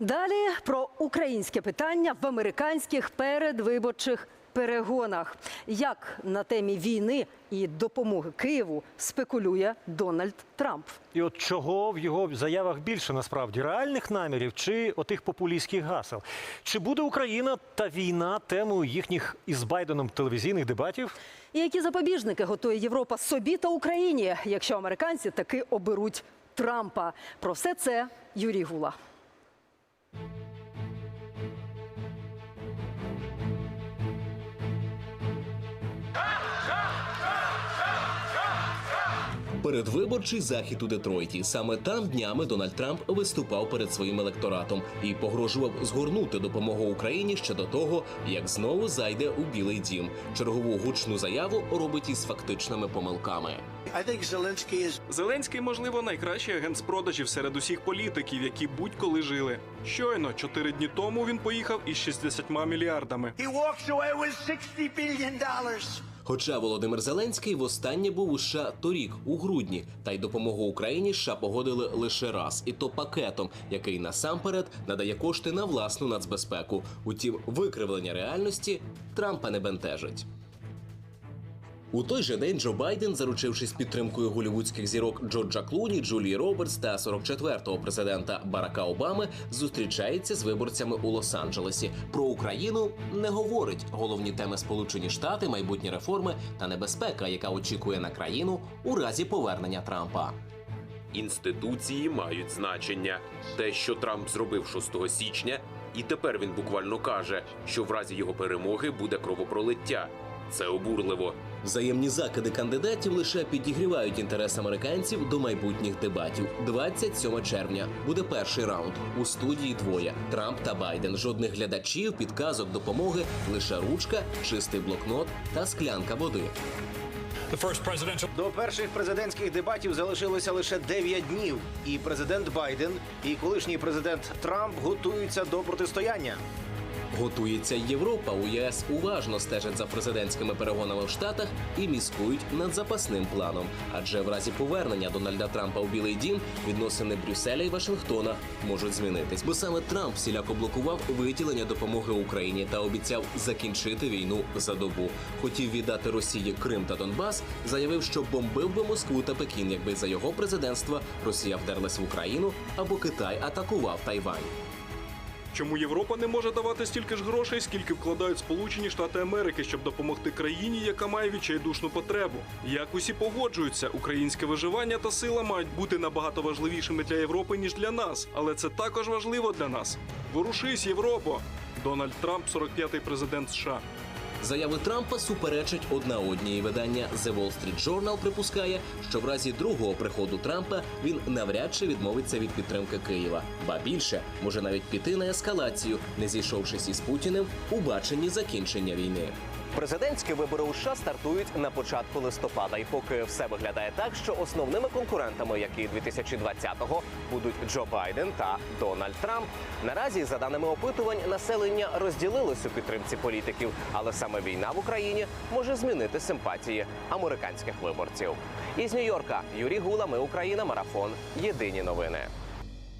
Далі про українське питання в американських передвиборчих перегонах. Як на темі війни і допомоги Києву спекулює Дональд Трамп? І от чого в його заявах більше насправді реальних намірів чи отих популістських гасел? Чи буде Україна та війна темою їхніх із Байденом телевізійних дебатів? І які запобіжники готує Європа собі та Україні, якщо американці таки оберуть Трампа? Про все це Юрій Гула. Передвиборчий захід у Детройті. Саме там днями Дональд Трамп виступав перед своїм електоратом і погрожував згорнути допомогу Україні ще до того, як знову зайде у Білий Дім. Чергову гучну заяву робить із фактичними помилками. Зеленський, можливо, найкращий агент з продажів серед усіх політиків, які будь-коли жили. Щойно, чотири дні тому, він поїхав із 60 мільярдами. he walks away with 60 billion dollars. Хоча Володимир Зеленський востаннє був у США торік, у грудні, та й допомогу Україні США погодили лише раз, і то пакетом, який насамперед надає кошти на власну нацбезпеку. Утім, викривлення реальності Трампа не бентежить. У той же день Джо Байден, заручившись підтримкою голівудських зірок Джорджа Клуні, Джулії Робертс та 44-го президента Барака Обами, зустрічається з виборцями у Лос-Анджелесі. Про Україну не говорить. Головні теми Сполучені Штати, майбутні реформи та небезпека, яка очікує на країну у разі повернення Трампа. Інституції мають значення. Те, що Трамп зробив 6 січня, і тепер він буквально каже, що в разі його перемоги буде кровопролиття. Це обурливо. Взаємні закиди кандидатів лише підігрівають інтерес американців до майбутніх дебатів. 27 червня буде перший раунд. У студії двоє Трамп та Байден. Жодних глядачів, підказок, допомоги, лише ручка, чистий блокнот та склянка води. До перших президентських дебатів залишилося лише 9 днів, і президент Байден і колишній президент Трамп готуються до протистояння. Готується Європа. У ЄС уважно стежать за президентськими перегонами в Штатах і міскують над запасним планом. Адже в разі повернення Дональда Трампа у Білий Дім відносини Брюсселя і Вашингтона можуть змінитись. Бо саме Трамп всіляко блокував виділення допомоги Україні та обіцяв закінчити війну за добу. Хотів віддати Росії Крим та Донбас. Заявив, що бомбив би Москву та Пекін, якби за його президентства Росія вдерлась в Україну або Китай атакував Тайвань. Чому Європа не може давати стільки ж грошей, скільки вкладають Сполучені Штати Америки, щоб допомогти країні, яка має відчайдушну потребу? Як усі погоджуються, українське виживання та сила мають бути набагато важливішими для Європи ніж для нас, але це також важливо для нас. Ворушись, Європо! Дональд Трамп, 45-й президент США. Заяви Трампа суперечать одна одній. Видання The Wall Street Journal припускає, що в разі другого приходу Трампа він навряд чи відмовиться від підтримки Києва. Ба більше може навіть піти на ескалацію, не зійшовшись із Путіним у баченні закінчення війни. Президентські вибори у США стартують на початку листопада, і поки все виглядає так, що основними конкурентами, як і 2020-го, будуть Джо Байден та Дональд Трамп. Наразі, за даними опитувань, населення розділилось у підтримці політиків, але саме війна в Україні може змінити симпатії американських виборців. Із Нью-Йорка Юрій Гула, ми Україна, марафон. Єдині новини.